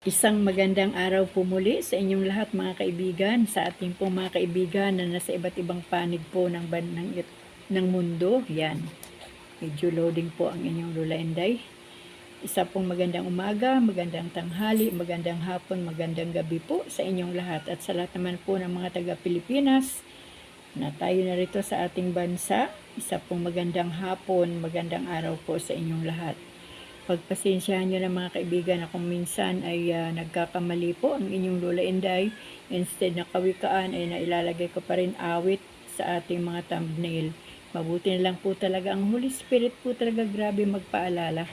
Isang magandang araw po muli sa inyong lahat mga kaibigan, sa ating pong mga kaibigan na nasa iba't ibang panig po ng, ng, ng mundo. Yan, medyo loading po ang inyong Lula Inday. Isa pong magandang umaga, magandang tanghali, magandang hapon, magandang gabi po sa inyong lahat. At sa lahat naman po ng mga taga-Pilipinas na tayo na rito sa ating bansa, isa pong magandang hapon, magandang araw po sa inyong lahat pagpasensyahan nyo na mga kaibigan na minsan ay ah, nagkakamali po ang inyong Lola Inday, instead na kawikaan ay nailalagay ko pa rin awit sa ating mga thumbnail. Mabuti na lang po talaga ang Holy Spirit po talaga grabe magpaalala.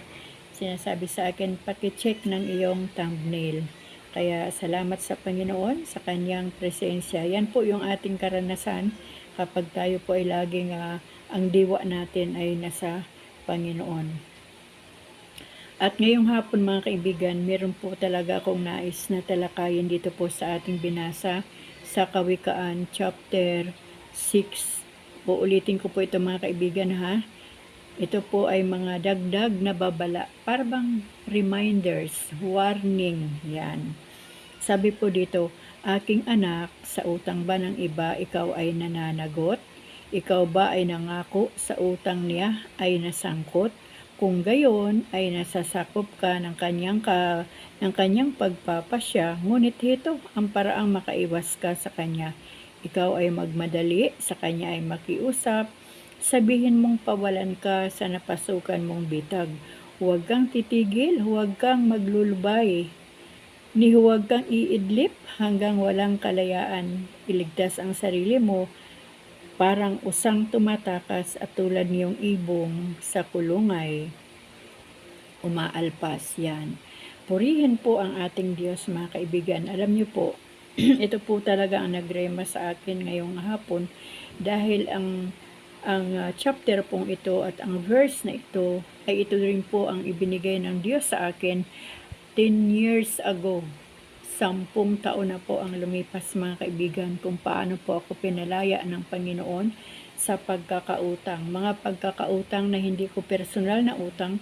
Sinasabi sa akin, pakicheck ng iyong thumbnail. Kaya salamat sa Panginoon sa kanyang presensya. Yan po yung ating karanasan kapag tayo po ay laging ah, ang diwa natin ay nasa Panginoon. At ngayong hapon mga kaibigan, meron po talaga akong nais na talakayin dito po sa ating binasa sa Kawikaan chapter 6. Uulitin ko po ito mga kaibigan ha. Ito po ay mga dagdag na babala, parang reminders, warning, yan. Sabi po dito, aking anak, sa utang ba ng iba ikaw ay nananagot? Ikaw ba ay nangako sa utang niya ay nasangkot? Kung gayon ay nasasakop ka ng kanyang ka ng kanyang pagpapasya, ngunit ito ang paraang makaiwas ka sa kanya. Ikaw ay magmadali, sa kanya ay makiusap, sabihin mong pawalan ka sa napasukan mong bitag. Huwag kang titigil, huwag kang maglulubay, ni huwag kang iidlip hanggang walang kalayaan. Iligtas ang sarili mo, parang usang tumatakas at tulad niyong ibong sa kulungay umaalpas yan. Purihin po ang ating Diyos mga kaibigan. Alam niyo po, ito po talaga ang nagrema sa akin ngayong hapon dahil ang ang uh, chapter pong ito at ang verse na ito ay ito rin po ang ibinigay ng Diyos sa akin 10 years ago. Sampung taon na po ang lumipas mga kaibigan kung paano po ako pinalaya ng Panginoon sa pagkakautang. Mga pagkakautang na hindi ko personal na utang,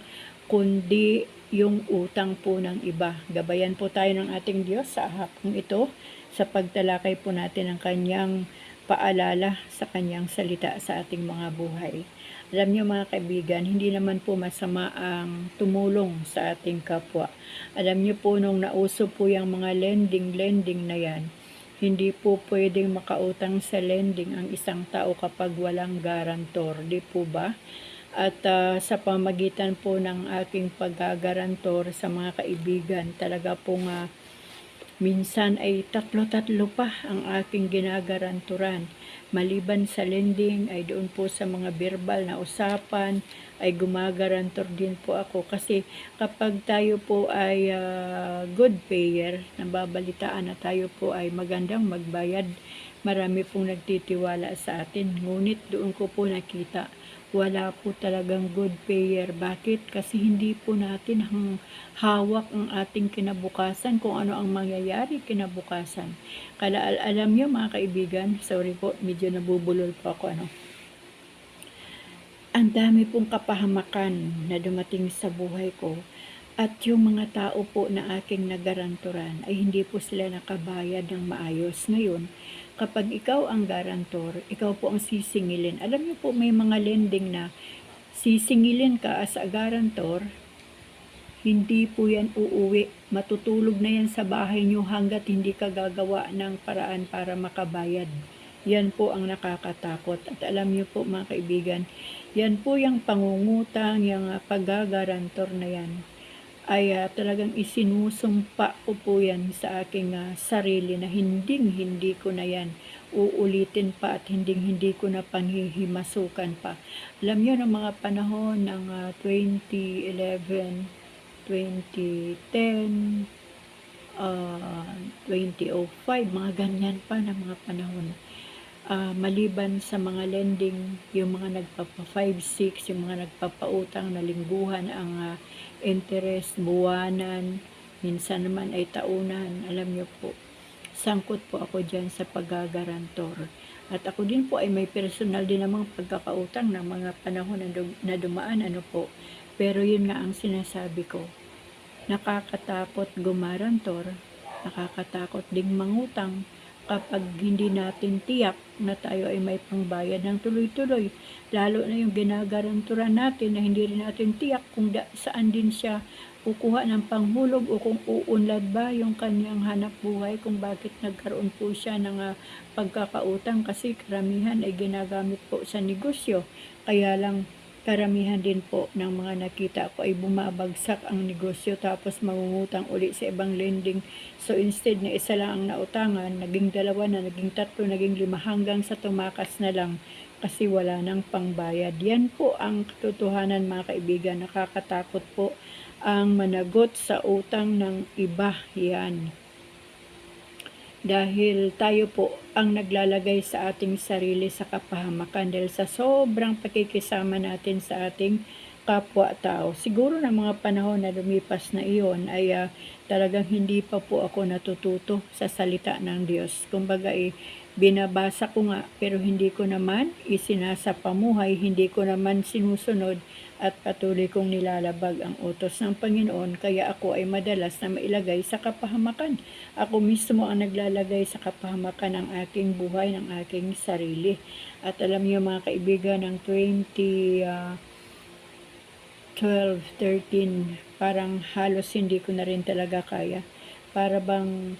kundi yung utang po ng iba. Gabayan po tayo ng ating Diyos sa hapong ito sa pagtalakay po natin ng kanyang paalala sa kanyang salita sa ating mga buhay. Alam niyo mga kaibigan, hindi naman po masama ang tumulong sa ating kapwa. Alam niyo po nung nauso po yung mga lending-lending na yan, hindi po pwedeng makautang sa lending ang isang tao kapag walang garantor, di po ba? At ah, sa pamagitan po ng aking paggagarantor sa mga kaibigan, talaga pong ah, minsan ay tatlo-tatlo pa ang aking ginagaranturan. Maliban sa lending ay doon po sa mga verbal na usapan ay gumagarantor din po ako kasi kapag tayo po ay ah, good payer, nababalitaan na tayo po ay magandang magbayad, marami pong nagtitiwala sa atin. Ngunit doon ko po nakita wala po talagang good payer. Bakit? Kasi hindi po natin hawak ang ating kinabukasan kung ano ang mangyayari kinabukasan. Kala al- alam niyo mga kaibigan, sorry po, medyo nabubulol po ako ano. Ang dami pong kapahamakan na dumating sa buhay ko at yung mga tao po na aking nagaranturan ay hindi po sila nakabayad ng maayos. Ngayon, kapag ikaw ang garantor, ikaw po ang sisingilin. Alam niyo po may mga lending na sisingilin ka as a garantor, hindi po yan uuwi. Matutulog na yan sa bahay niyo hanggat hindi ka gagawa ng paraan para makabayad. Yan po ang nakakatakot. At alam niyo po mga kaibigan, yan po yung pangungutang, yung uh, paggagarantor na yan ay ah, talagang isinusumpa ko po yan sa aking ah, sarili na hinding hindi ko na yan uulitin pa at hinding hindi ko na panghihimasukan pa. Alam niyo ng mga panahon ng ah, 2011, 2010, ah, 2005, mga ganyan pa na mga panahon. Ah, maliban sa mga lending, yung mga nagpapa 5, 6, yung mga nagpapautang na lingguhan ang ah, interest, buwanan, minsan naman ay taunan, alam niyo po, sangkot po ako dyan sa paggagarantor. At ako din po ay may personal din namang pagkakautang ng mga panahon na, dum- na dumaan, ano po. Pero yun nga ang sinasabi ko. nakakatakot gumarantor, nakakatakot ding mangutang kapag hindi natin tiyak na tayo ay may pangbayad ng tuloy-tuloy. Lalo na yung ginagaranturan natin na hindi rin natin tiyak kung da- saan din siya kukuha ng panghulog o kung uunlad ba yung kanyang hanap buhay kung bakit nagkaroon po siya ng ah, pagkakautang kasi karamihan ay ginagamit po sa negosyo. Kaya lang karamihan din po ng mga nakita ko ay bumabagsak ang negosyo tapos mangungutang uli sa ibang lending. So instead na isa lang ang nautangan, naging dalawa na, naging tatlo, naging lima hanggang sa tumakas na lang kasi wala nang pangbayad. Yan po ang katotohanan mga kaibigan. Nakakatakot po ang managot sa utang ng iba. Yan dahil tayo po ang naglalagay sa ating sarili sa kapahamakan dahil sa sobrang pakikisama natin sa ating kapwa-tao. Siguro na mga panahon na lumipas na iyon ay ah, talagang hindi pa po ako natututo sa salita ng Diyos. Kumbaga eh, binabasa ko nga pero hindi ko naman isinasapamuhay, hindi ko naman sinusunod at patuloy kong nilalabag ang utos ng Panginoon kaya ako ay madalas na mailagay sa kapahamakan. Ako mismo ang naglalagay sa kapahamakan ng aking buhay, ng aking sarili. At alam niyo mga kaibigan, ng 20... ah, 12, 13, parang halos hindi ko na rin talaga kaya. Para bang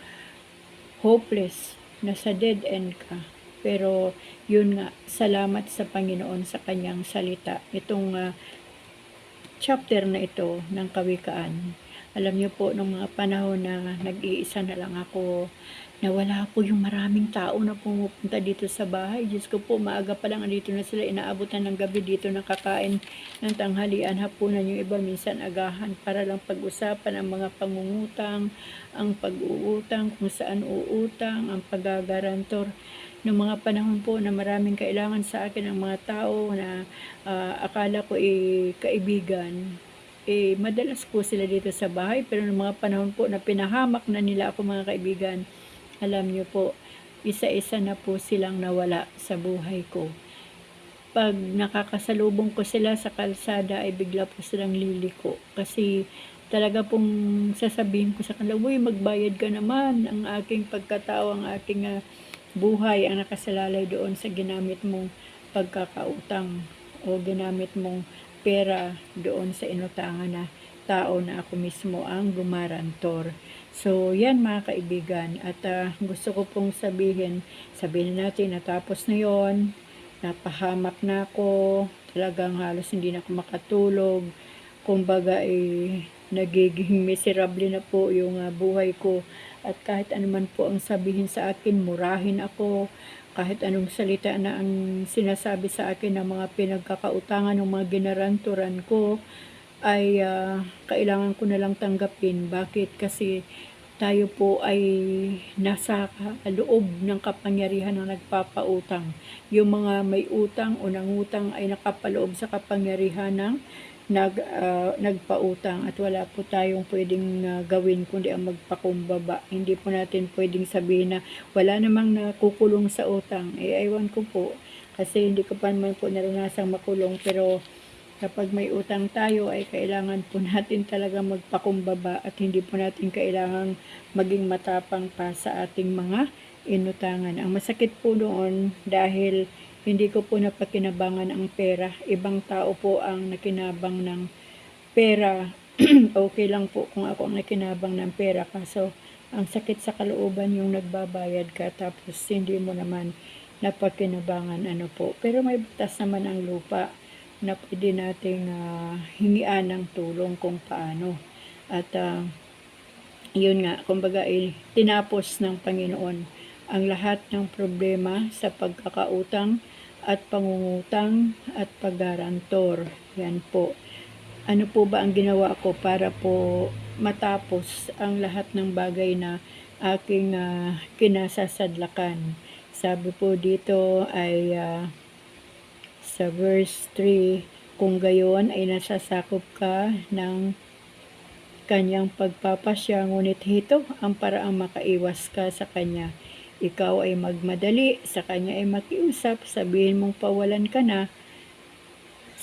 hopeless, nasa dead end ka. Pero yun nga, salamat sa Panginoon sa kanyang salita. Itong ah, chapter na ito ng kawikaan. Alam niyo po, nung mga panahon na nag-iisa na lang ako, nawala po yung maraming tao na pumupunta dito sa bahay. Diyos ko po, maaga pa lang andito na sila, inaabutan ng gabi dito nakakain ng tanghalian, hapunan yung iba, minsan agahan para lang pag-usapan ang mga pangungutang, ang pag-uutang, kung saan uutang, ang paggagarantor. Noong mga panahon po na maraming kailangan sa akin ng mga tao na ah, akala ko eh, kaibigan, eh, madalas po sila dito sa bahay pero noong mga panahon po na pinahamak na nila ako mga kaibigan, alam niyo po, isa-isa na po silang nawala sa buhay ko. Pag nakakasalubong ko sila sa kalsada ay bigla po silang liliko kasi talaga pong sasabihin ko sa kanila, uy, magbayad ka naman ang aking pagkatao, ang aking ah, buhay ang nakasalalay doon sa ginamit mong pagkakautang o ginamit mong pera doon sa inutangan na tao na ako mismo ang gumarantor. So, yan mga kaibigan. At ah, gusto ko pong sabihin, sabihin natin natapos na yon napahamak na ako, talagang halos hindi na ako makatulog. Kumbaga, eh, nagiging miserable na po yung ah, buhay ko. At kahit anuman po ang sabihin sa akin, murahin ako, kahit anong salita na ang sinasabi sa akin ng mga pinagkakautangan ng mga ginaranturan ko, ay ah, kailangan ko na lang tanggapin. Bakit? Kasi tayo po ay nasa loob ng kapangyarihan ng nagpapautang. Yung mga may utang o nangutang ay nakapaloob sa kapangyarihan ng nag, ah, nagpautang at wala po tayong pwedeng ah, gawin kundi ang magpakumbaba. Hindi po natin pwedeng sabihin na wala namang nakukulong sa utang. Eh, aywan ko po. Kasi hindi ko pa naman po naranasang makulong. Pero kapag may utang tayo ay kailangan po natin talaga magpakumbaba at hindi po natin kailangang maging matapang pa sa ating mga inutangan. Ang masakit po doon dahil hindi ko po napakinabangan ang pera. Ibang tao po ang nakinabang ng pera. okay lang po kung ako ang nakinabang ng pera. Kaso, ang sakit sa kalooban yung nagbabayad ka tapos hindi mo naman napakinabangan ano po. Pero may batas naman ang lupa na pwede nating ah, hingian ng tulong kung paano. At ah, yun nga, kumbaga eh, tinapos ng Panginoon ang lahat ng problema sa pagkakautang at pangungutang at paggarantor. Yan po. Ano po ba ang ginawa ko para po matapos ang lahat ng bagay na aking ah, kinasasadlakan? Sabi po dito ay ah, sa verse 3, kung gayon ay nasasakop ka ng kanyang pagpapasya, ngunit hito ang paraang makaiwas ka sa kanya. Ikaw ay magmadali, sa kanya ay makiusap, sabihin mong pawalan ka na,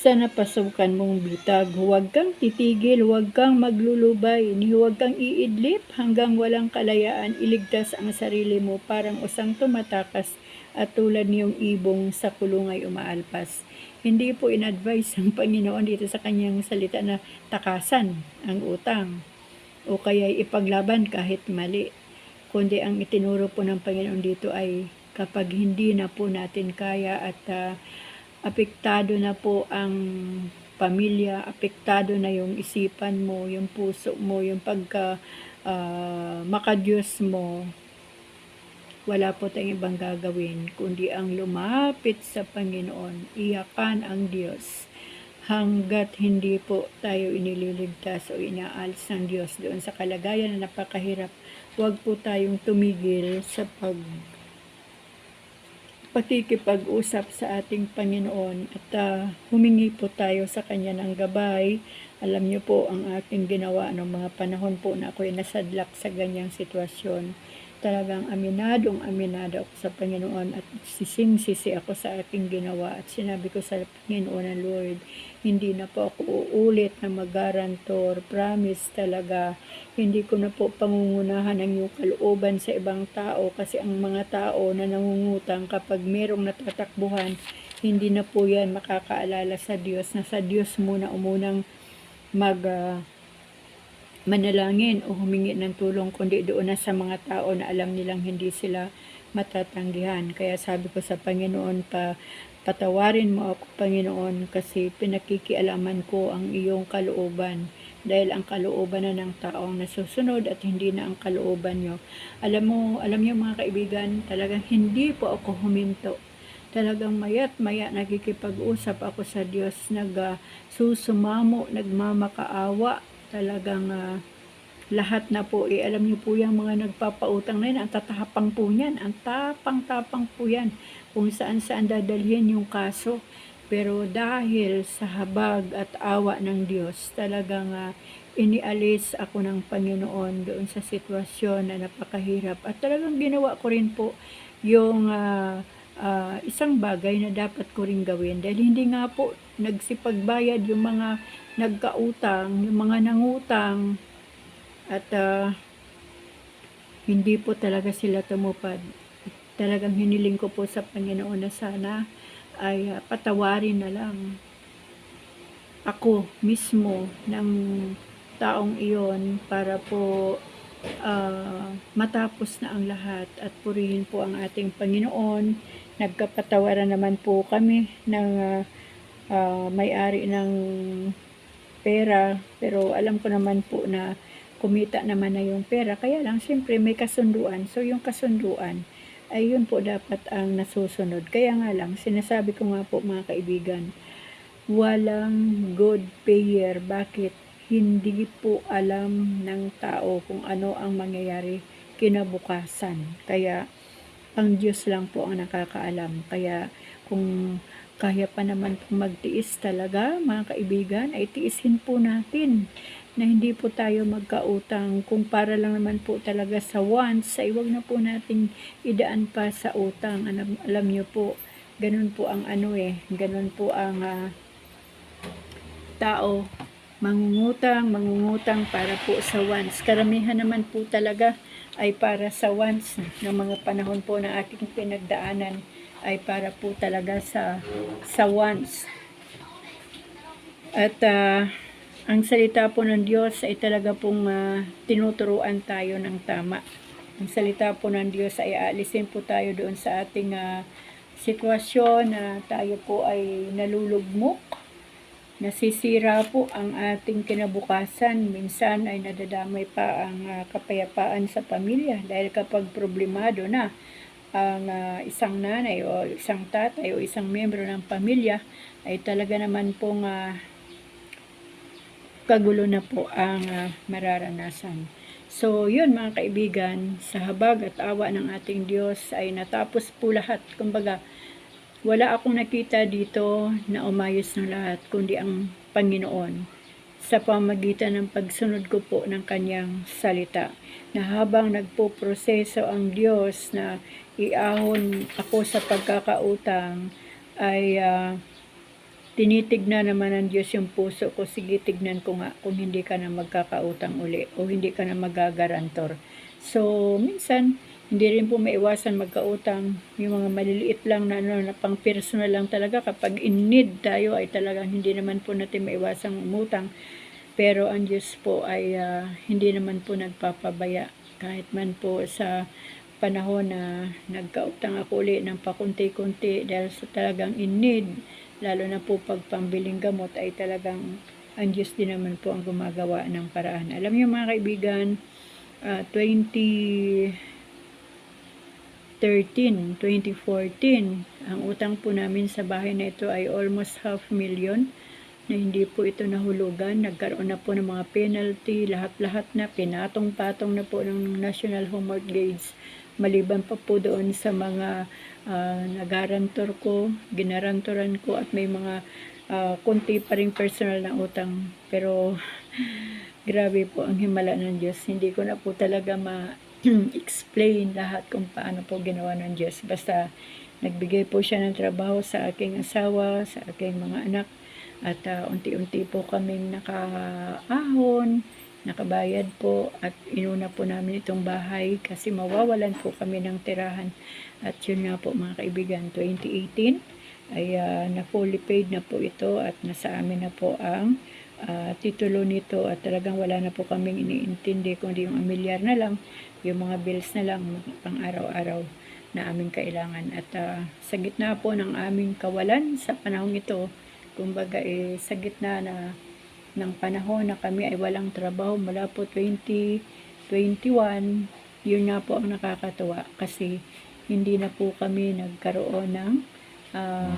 sa napasukan mong bitag. Huwag kang titigil, huwag kang maglulubay, ni huwag kang iidlip hanggang walang kalayaan. Iligtas ang sarili mo parang usang tumatakas at tulad niyong ibong sa kulungay umaalpas. Hindi po in-advise ng Panginoon dito sa kanyang salita na takasan ang utang o kaya ipaglaban kahit mali. Kundi ang itinuro po ng Panginoon dito ay kapag hindi na po natin kaya at ah, apektado na po ang pamilya, apektado na yung isipan mo, yung puso mo, yung pagka ah, makadiyos mo, wala po tayong ibang gagawin kundi ang lumapit sa Panginoon, iyakan ang Diyos hanggat hindi po tayo inililigtas o inaalis ng Diyos doon sa kalagayan na napakahirap. Huwag po tayong tumigil sa pag pakikipag-usap sa ating Panginoon at ah, humingi po tayo sa Kanya ng gabay. Alam niyo po ang aking ginawa ng mga panahon po na ako'y nasadlak sa ganyang sitwasyon. Talagang aminadong aminado ako sa Panginoon at sising-sisi ako sa aking ginawa at sinabi ko sa Panginoon ng Lord, hindi na po ako uulit na magarantor. Promise talaga, hindi ko na po pangungunahan ang iyong kalooban sa ibang tao kasi ang mga tao na nangungutang kapag merong natatakbuhan, hindi na po yan makakaalala sa Diyos na sa Diyos muna umunang mag ah, manalangin o humingi ng tulong kundi doon na sa mga tao na alam nilang hindi sila matatanggihan. Kaya sabi ko sa Panginoon pa, patawarin mo ako Panginoon kasi pinakikialaman ko ang iyong kalooban dahil ang kalooban na ng tao ang nasusunod at hindi na ang kalooban nyo. Alam mo, alam niyo mga kaibigan, talagang hindi po ako huminto talagang mayat maya nagkikipag-usap ako sa Diyos, nag uh, susumamo, nagmamakaawa, talagang ah, lahat na po, eh, alam niyo po yung mga nagpapautang na yan, ang tatapang po yan, ang tapang-tapang po yan, kung saan-saan dadalhin yung kaso. Pero dahil sa habag at awa ng Diyos, talagang ah, inialis ako ng Panginoon doon sa sitwasyon na napakahirap. At talagang ginawa ko rin po yung ah, ah, isang bagay na dapat ko rin gawin. Dahil hindi nga po nagsipagbayad yung mga nagkautang, yung mga nangutang, at ah, hindi po talaga sila tumupad. Talagang hiniling ko po sa Panginoon na sana ay ah, patawarin na lang ako mismo ng taong iyon para po ah, matapos na ang lahat at purihin po ang ating Panginoon. Nagkapatawaran naman po kami ng ah, ah, may-ari ng pera pero alam ko naman po na kumita naman na yung pera. Kaya lang siyempre may kasunduan. So yung kasunduan ay yun po dapat ang nasusunod. Kaya nga lang sinasabi ko nga po mga kaibigan walang good payer. Bakit hindi po alam ng tao kung ano ang mangyayari kinabukasan kaya ang Diyos lang po ang nakakaalam kaya kung kaya pa naman po magtiis talaga, mga kaibigan, ay tiisin po natin na hindi po tayo magkautang. Kung para lang naman po talaga sa wants, ay wag na po natin idaan pa sa utang. Alam, alam nyo po, ganun po ang ano eh, ganun po ang ah, tao. Mangungutang, mangungutang para po sa wants. Karamihan naman po talaga ay para sa wants ng mga panahon po na ating pinagdaanan ay para po talaga sa sa wants. At ah, ang salita po ng Diyos ay talaga pong ah, tinuturuan tayo ng tama. Ang salita po ng Diyos ay aalisin po tayo doon sa ating ah, sitwasyon na tayo po ay nalulugmok, nasisira po ang ating kinabukasan. Minsan ay nadadamay pa ang ah, kapayapaan sa pamilya dahil kapag problemado na, ang ah, isang nanay o isang tatay o isang miyembro ng pamilya ay talaga naman pong ah, kagulo na po ang ah, mararanasan. So, yun mga kaibigan, sa habag at awa ng ating Diyos ay natapos po lahat. Kumbaga, wala akong nakita dito na umayos ng lahat, kundi ang Panginoon sa pamagitan ng pagsunod ko po ng kanyang salita. Na habang nagpo-proseso ang Diyos na iahon ako sa pagkakautang, ay uh, tinitignan naman ng Diyos yung puso ko. Sige, tignan ko nga kung hindi ka na magkakautang uli o hindi ka na magagarantor. So, minsan, hindi rin po maiwasan magkautang. Yung mga maliliit lang na, ano, na pang personal lang talaga. Kapag in need tayo ay talagang hindi naman po natin maiwasang umutang. Pero ang Diyos po ay ah, hindi naman po nagpapabaya. Kahit man po sa panahon na nagkautang ako ulit ng pakunti-kunti dahil sa talagang in need, lalo na po pag pambiling gamot ay talagang ang Diyos din naman po ang gumagawa ng paraan. Alam niyo mga kaibigan, ah, 20 13, 2014, ang utang po namin sa bahay na ito ay almost half million na hindi po ito nahulugan. Nagkaroon na po ng mga penalty, lahat-lahat na, pinatong-patong na po ng National Home Mortgage. Maliban pa po doon sa mga uh, nagarantor ko, ginarantoran ko at may mga ah, konti pa rin personal na utang. Pero grabe po ang himala ng Diyos. Hindi ko na po talaga ma explain lahat kung paano po ginawa ng Diyos. Basta nagbigay po siya ng trabaho sa aking asawa, sa aking mga anak, at ah, unti-unti po kaming nakaahon, nakabayad po, at inuna po namin itong bahay kasi mawawalan po kami ng tirahan. At yun nga po mga kaibigan, 2018 ay ah, na fully paid na po ito at nasa amin na po ang ah, titulo nito at talagang wala na po kaming iniintindi kundi yung amilyar na lang yung mga bills na lang pang araw-araw na aming kailangan. At ah, sa gitna po ng aming kawalan sa panahong ito, kumbaga eh, sa gitna na ng panahon na kami ay walang trabaho mula po 2021, yun nga po ang nakakatuwa kasi hindi na po kami nagkaroon ng ah,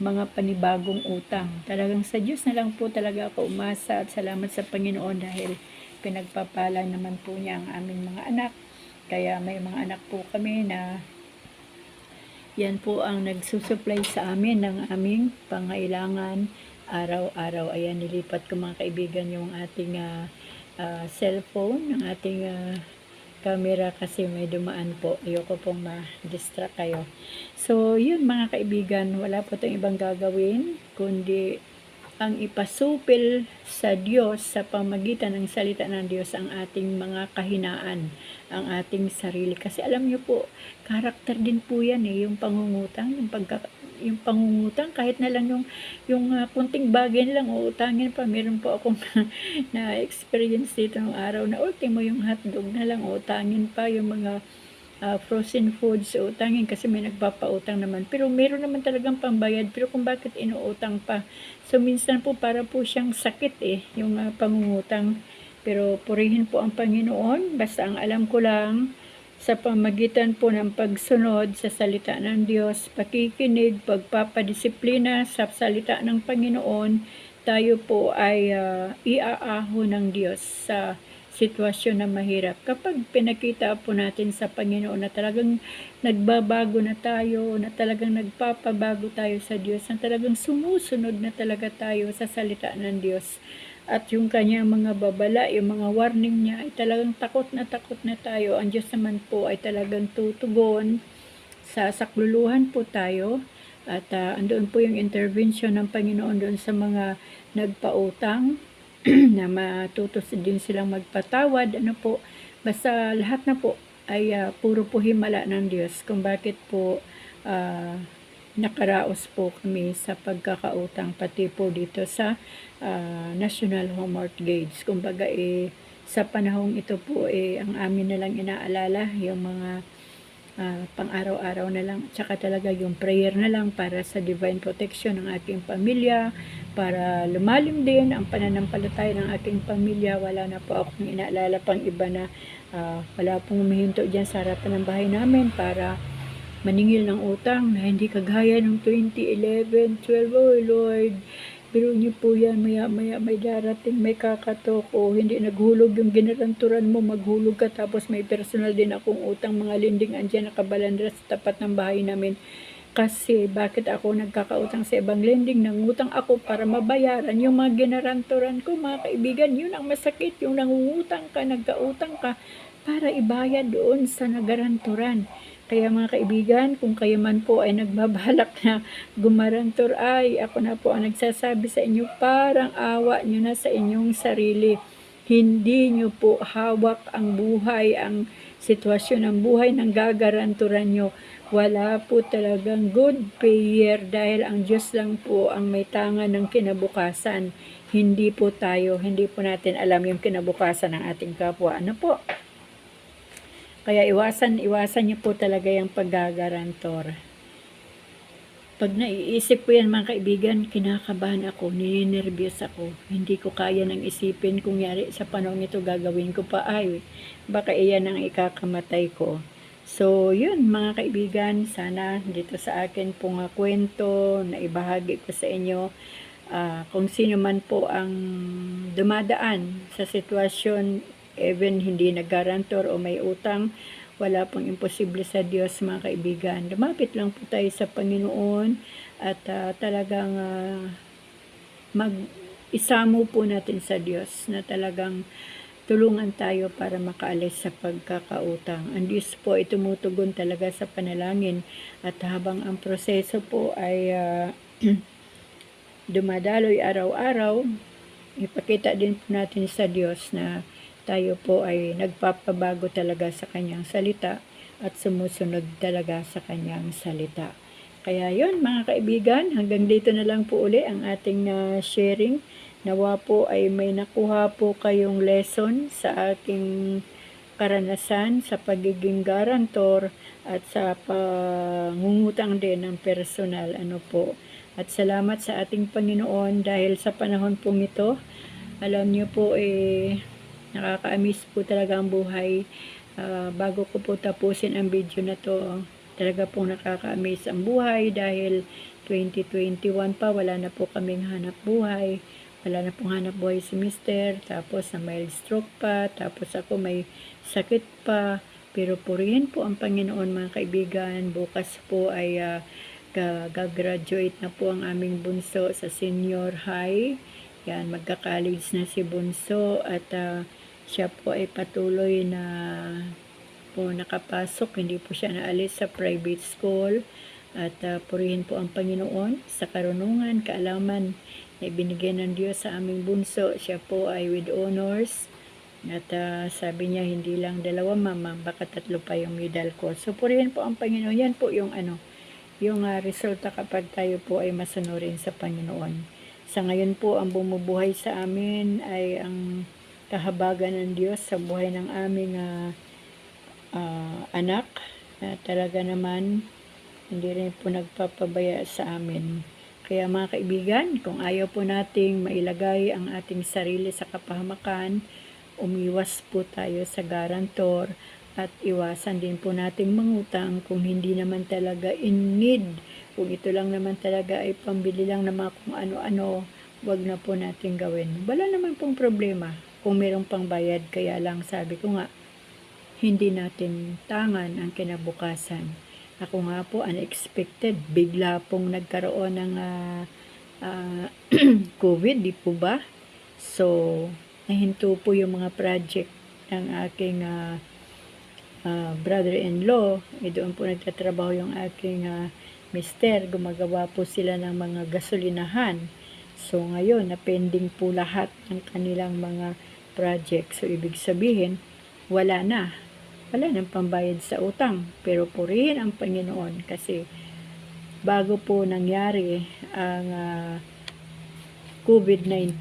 mga panibagong utang. Talagang sa Diyos na lang po talaga ako umasa at salamat sa Panginoon dahil pinagpapala naman po niya ang aming mga anak kaya may mga anak po kami na yan po ang nagsusupply sa amin ng aming pangailangan araw-araw. Ayan, nilipat ko mga kaibigan yung ating ah, ah, cellphone, ng ating ah, camera kasi may dumaan po. Ayoko pong ma-distract kayo. So, yun mga kaibigan, wala po itong ibang gagawin, kundi ang ipasupil sa Diyos sa pamagitan ng salita ng Diyos ang ating mga kahinaan, ang ating sarili. Kasi alam niyo po, karakter din po yan eh, yung pangungutang, yung pagka, yung pangungutang, kahit na lang yung, yung uh, kunting bagay na lang, uutangin pa. Meron po akong na-experience dito ng araw na ultimo yung hotdog na lang, uutangin pa yung mga uh, frozen foods utangin kasi may nagpapautang naman. Pero meron naman talagang pambayad. Pero kung bakit inuutang pa. So minsan po para po siyang sakit eh, yung uh, pangungutang. Pero purihin po ang Panginoon. Basta ang alam ko lang, sa pamagitan po ng pagsunod sa salita ng Diyos, pakikinig, pagpapadisiplina sa salita ng Panginoon, tayo po ay uh, iaaho ng Diyos sa sitwasyon na mahirap. Kapag pinakita po natin sa Panginoon na talagang nagbabago na tayo, na talagang nagpapabago tayo sa Diyos, na talagang sumusunod na talaga tayo sa salita ng Diyos. At yung kanyang mga babala, yung mga warning niya ay talagang takot na takot na tayo. Ang Diyos naman po ay talagang tutugon sa sakluluhan po tayo. At uh, andoon po yung intervention ng Panginoon doon sa mga nagpautang, na matuto din silang magpatawad, ano po, basta lahat na po ay uh, puro po himala ng Diyos kung bakit po uh, nakaraos po kami sa pagkakautang pati po dito sa uh, National Home Mortgage. Kumbaga eh, sa panahong ito po eh, ang amin na lang inaalala yung mga uh, pang-araw-araw na lang, tsaka talaga yung prayer na lang para sa divine protection ng ating pamilya, para lumalim din ang pananampalataya ng ating pamilya. Wala na po akong inaalala pang iba na uh, wala pong humihinto dyan sa harapan ng bahay namin para maningil ng utang na hindi kagaya ng 2011, 12, oh Lord, Biro niyo po yan, maya maya may darating, may kakatok. O hindi naghulog yung ginaranturan mo, maghulog ka. Tapos may personal din akong utang. Mga lending andyan nakabalandra sa tapat ng bahay namin. Kasi bakit ako nagkakautang sa ibang lending, nangutang ako para mabayaran yung mga ginaranturan ko, mga kaibigan, yun ang masakit, yung nangungutang ka, nagkautang ka, para ibayad doon sa nagaranturan. Kaya mga kaibigan, kung kayo man po ay nagbabalak na gumarantor ay ako na po ang nagsasabi sa inyo, parang awa nyo na sa inyong sarili. Hindi nyo po hawak ang buhay, ang sitwasyon ng buhay ng gagaranturan nyo. Wala po talagang good payer dahil ang Diyos lang po ang may tangan ng kinabukasan. Hindi po tayo, hindi po natin alam yung kinabukasan ng ating kapwa. Ano po? Kaya iwasan, iwasan niyo po talaga yung paggagarantor. Pag naiisip ko yan mga kaibigan, kinakabahan ako, ninenervyos ako. Hindi ko kaya nang isipin kung yari sa panahon ito gagawin ko pa ay baka iyan ang ikakamatay ko. So, yun mga kaibigan, sana dito sa akin pong uh, kwento na ibahagi ko sa inyo ah, kung sino man po ang dumadaan sa sitwasyon even hindi nag-garantor o may utang, wala pong imposible sa Diyos mga kaibigan. Lumapit lang po tayo sa Panginoon at ah, talagang ah, mag-isamo po natin sa Diyos na talagang tulungan tayo para makaalis sa pagkakautang. Ang Diyos po ay tumutugon talaga sa panalangin at habang ang proseso po ay ah, dumadaloy araw-araw, ipakita din po natin sa Diyos na tayo po ay nagpapabago talaga sa kanyang salita at sumusunod talaga sa kanyang salita. Kaya yon mga kaibigan, hanggang dito na lang po uli ang ating uh, sharing. Nawa po ay may nakuha po kayong lesson sa aking karanasan sa pagiging garantor at sa pangungutang din ng personal ano po. At salamat sa ating Panginoon dahil sa panahon pong ito, alam niyo po eh nakaka-miss po talaga ang buhay. Uh, bago ko po tapusin ang video na to, talaga pong nakaka-miss ang buhay dahil 2021 pa, wala na po kaming hanap buhay. Wala na pong hanap buhay si mister, tapos na mild stroke pa, tapos ako may sakit pa. Pero purihin po ang Panginoon mga kaibigan. Bukas po ay uh, gagraduate na po ang aming bunso sa senior high. Yan, magka-college na si bunso at uh, siya po ay patuloy na po nakapasok, hindi po siya naalis sa private school at uh, purihin po ang Panginoon sa karunungan, kaalaman na ibinigay ng Diyos sa aming bunso. Siya po ay with honors at uh, sabi niya hindi lang dalawa mama, baka tatlo pa yung medal ko. So purihin po ang Panginoon. Yan po yung ano, yung uh, resulta kapag tayo po ay masunurin sa Panginoon. Sa ngayon po, ang bumubuhay sa amin ay ang kahabagan ng Diyos sa buhay ng aming uh, uh, anak na talaga naman hindi rin po nagpapabaya sa amin. Kaya mga kaibigan, kung ayaw po nating mailagay ang ating sarili sa kapahamakan, umiwas po tayo sa garantor at iwasan din po nating mangutang kung hindi naman talaga in need. Kung ito lang naman talaga ay pambili lang ng mga kung ano-ano, wag na po natin gawin. Wala naman pong problema kung mayroong pangbayad. Kaya lang sabi ko nga, hindi natin tangan ang kinabukasan. Ako nga po, unexpected, bigla pong nagkaroon ng uh, uh, COVID, di po ba? So, nahinto po yung mga project ng aking uh, uh, brother-in-law. E doon po nagtatrabaho yung aking uh, mister. Gumagawa po sila ng mga gasolinahan. So, ngayon, na-pending po lahat ng kanilang mga project. So, ibig sabihin, wala na. Wala nang pambayad sa utang. Pero purihin ang Panginoon kasi bago po nangyari ang uh, COVID-19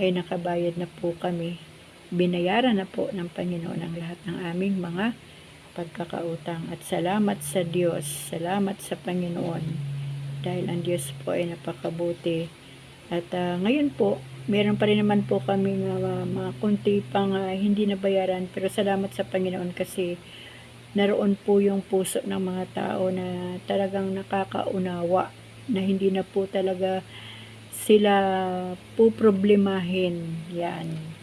ay nakabayad na po kami. Binayaran na po ng Panginoon ang lahat ng aming mga pagkakautang. At salamat sa Diyos, salamat sa Panginoon dahil ang Diyos po ay napakabuti. At uh, ngayon po, meron pa rin naman po kami uh, mga kunti pang uh, hindi nabayaran pero salamat sa Panginoon kasi naroon po yung puso ng mga tao na talagang nakakaunawa na hindi na po talaga sila po problemahin yan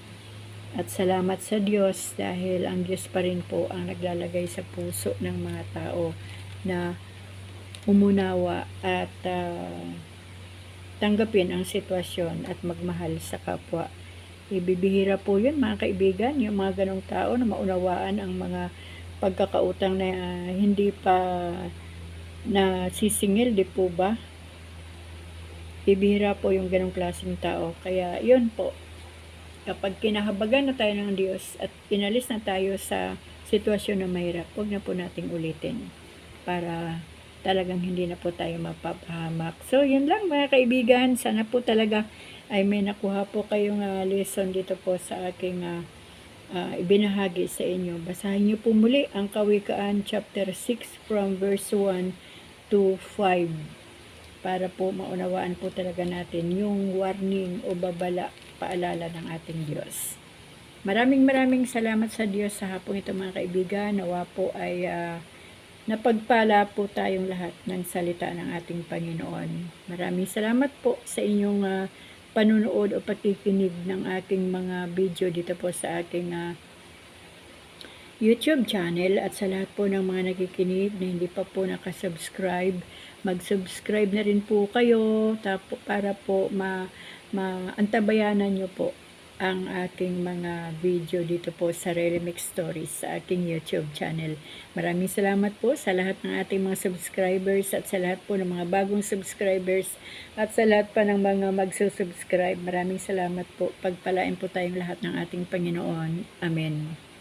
at salamat sa Diyos dahil ang Diyos pa rin po ang naglalagay sa puso ng mga tao na umunawa at uh, tanggapin ang sitwasyon at magmahal sa kapwa. Ibibihira po yun mga kaibigan, yung mga ganong tao na maunawaan ang mga pagkakautang na ah, hindi pa na sisingil, di po ba? Bibihira po yung ganong klaseng tao. Kaya, yun po. Kapag kinahabagan na tayo ng Diyos at inalis na tayo sa sitwasyon na mahirap, huwag na po nating ulitin para talagang hindi na po tayo mapapahamak. So, yun lang mga kaibigan. Sana po talaga ay may nakuha po kayong ah, lesson dito po sa aking ah, ah, ibinahagi sa inyo. Basahin niyo po muli ang Kawikaan chapter 6 from verse 1 to 5 para po maunawaan po talaga natin yung warning o babala, paalala ng ating Diyos. Maraming maraming salamat sa Diyos sa hapong ito mga kaibigan. Nawa po ay ah, napagpala po tayong lahat ng salita ng ating Panginoon. Maraming salamat po sa inyong ah, panunood o pakikinig ng aking mga video dito po sa aking ah, YouTube channel at sa lahat po ng mga nakikinig na hindi pa po nakasubscribe, mag-subscribe na rin po kayo tapo, para po ma, maantabayanan nyo po ang aking mga video dito po sa Remix Stories sa aking YouTube channel. Maraming salamat po sa lahat ng ating mga subscribers at sa lahat po ng mga bagong subscribers at sa lahat pa ng mga magsusubscribe. Maraming salamat po. Pagpalain po tayong lahat ng ating Panginoon. Amen.